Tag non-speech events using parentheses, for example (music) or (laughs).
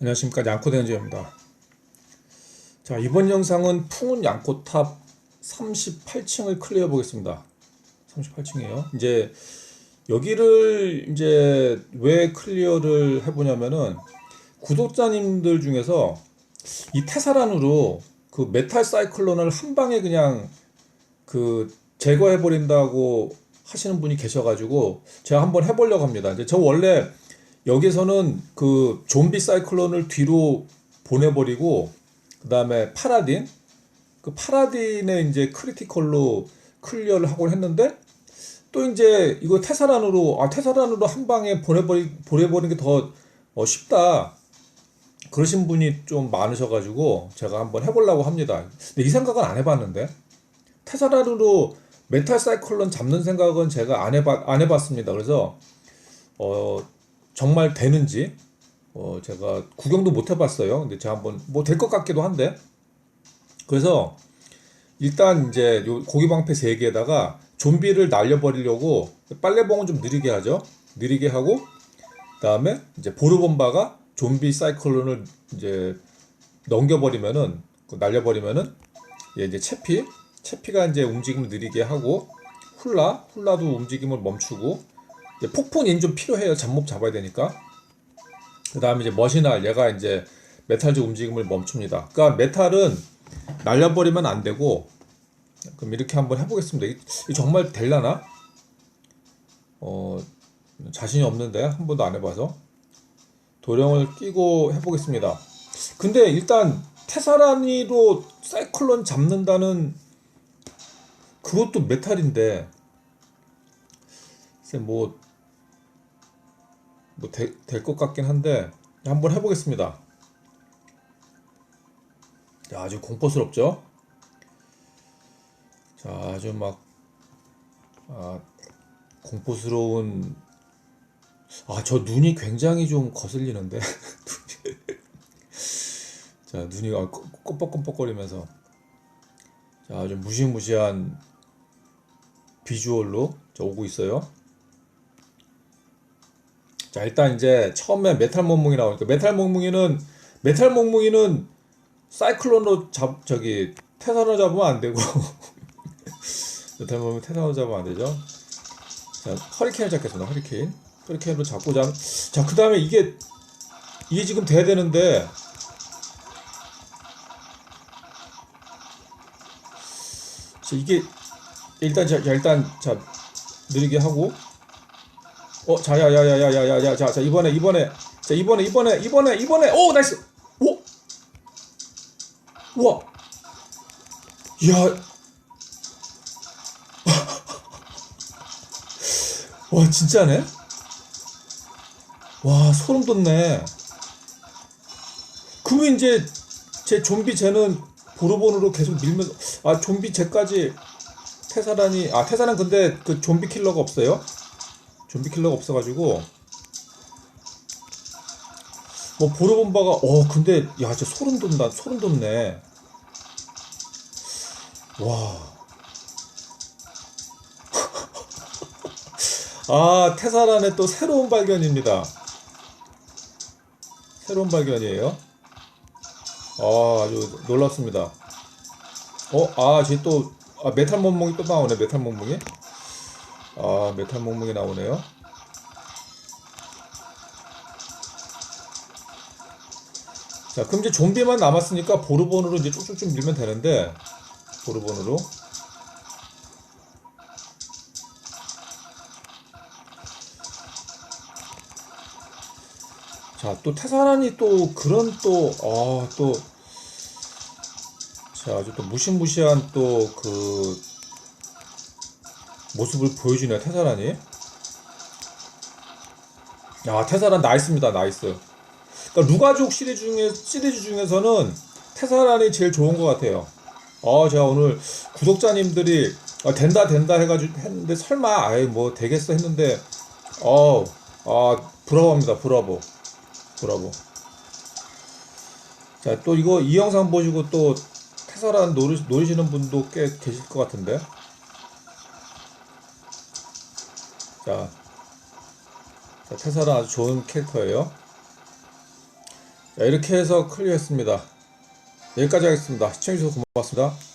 안녕하십니까 양코대전지입니다. 자 이번 영상은 풍운 양코탑 38층을 클리어 보겠습니다. 38층이에요. 이제 여기를 이제 왜 클리어를 해보냐면은 구독자님들 중에서 이 테사란으로 그 메탈 사이클론을 한 방에 그냥 그 제거해 버린다고 하시는 분이 계셔가지고 제가 한번 해보려고 합니다. 이제 저 원래 여기서는 그 좀비 사이클론을 뒤로 보내버리고 그 다음에 파라딘 그 파라딘의 이제 크리티컬로 클리어를 하곤 했는데 또 이제 이거 테사란으로 아 테사란으로 한 방에 보내버리 보내버리는 게더 어, 쉽다 그러신 분이 좀 많으셔가지고 제가 한번 해보려고 합니다. 근데 이 생각은 안 해봤는데 테사란으로 메탈 사이클론 잡는 생각은 제가 안 해봤 안 해봤습니다. 그래서 어 정말 되는지 어 제가 구경도 못 해봤어요. 근데 제가 한번 뭐 될 것 같기도 한데 그래서 일단 이제 요 고기 방패 3개에다가 좀비를 날려버리려고 빨래봉은 좀 느리게 하죠. 느리게 하고 그다음에 이제 보르본바가 좀비 사이클론을 이제 넘겨버리면은 그 날려버리면은 얘 이제 채피 채피가 이제 움직임을 느리게 하고 훌라 훌라도 움직임을 멈추고 폭풍인 좀 필요해요. 잡몹 잡아야 되니까. 그 다음에 이제 머신알 얘가 이제 메탈적 움직임을 멈춥니다. 그러니까 메탈은 날려버리면 안 되고 그럼 이렇게 한번 해보겠습니다. 이게 정말 될라나? 어 자신이 없는데 한 번도 안 해봐서 도령을 끼고 해보겠습니다. 근데 일단 테사라니로 사이클론 잡는다는 그것도 메탈인데 뭐 뭐 될 것 같긴 한데 한번 해보겠습니다. 야, 아주 공포스럽죠? 자, 아주 막 아, 공포스러운 아, 저 눈이 굉장히 좀 거슬리는데 (laughs) 자, 눈이 아, 껌뻑껌뻑거리면서 자, 아주 무시무시한 비주얼로 저 오고 있어요. 자, 일단 이제 처음에 메탈 몽몽이 나오니까 메탈 몽몽이는 메탈 몽몽이는 사이클론으로 잡 저기 테사로 잡으면 안 되고 (laughs) 메탈 몽몽이 테사로 잡으면 안 되죠. 자, 허리케인을 잡겠습니다. 허리케인. 허리케인으로 잡고 잡. 자, 그 다음에 이게 이게 지금 돼야 되는데 자, 이게 일단 자, 자, 일단 자 느리게 하고 어, 자, 야, 야, 야, 야, 야, 야, 야, 자, 자, 이번에, 이번에, 자, 이번에, 이번에, 이번에, 이번에, 오, 나이스, 오, 우와, 야, (laughs) 와, 진짜네, 와, 소름 돋네. 그러면 이제 제 좀비 쟤는 보르본으로 계속 밀면서, 아, 좀비 쟤까지 테사란이, 아, 테사란 근데 그 좀비 킬러가 없어요? 좀비 킬러가 없어가지고. 뭐 보르본바가 어 근데 야 진짜 소름 돋는다 소름 돋네. 와 아 (laughs) 테사란의 또 새로운 발견입니다. 새로운 발견이에요. 아 아주 놀랍습니다. 어아 지금 또 아, 메탈 몸몽이 또 나오네 메탈 몸몽이 아, 메탈 몽몽이 나오네요. 자, 그럼 이제 좀비만 남았으니까 보르본으로 이제 쭉쭉쭉 밀면 되는데, 보르본으로. 자, 또 테사란이 또 그런 또, 아, 또, 자, 아주 또 무시무시한 또 그, 모습을 보여주네요 테사란이. 야 테사란 나이스입니다 나이스. 그러니까 루가족 시리즈 중에 시리즈 중에서는 테사란이 제일 좋은 것 같아요. 어 제가 오늘 구독자님들이 아, 된다 된다 해가지고 했는데 설마 아이 뭐 되겠어 했는데 어아 브라보입니다 브라보 브라보 자또 이거 이 영상 보시고 또 테사란 노리, 노리시는 분도 꽤 계실 것 같은데 자, 자 테사라 아주 좋은 캐릭터예요. 자, 이렇게 해서 클리어했습니다. 여기까지 하겠습니다. 시청해주셔서 고맙습니다.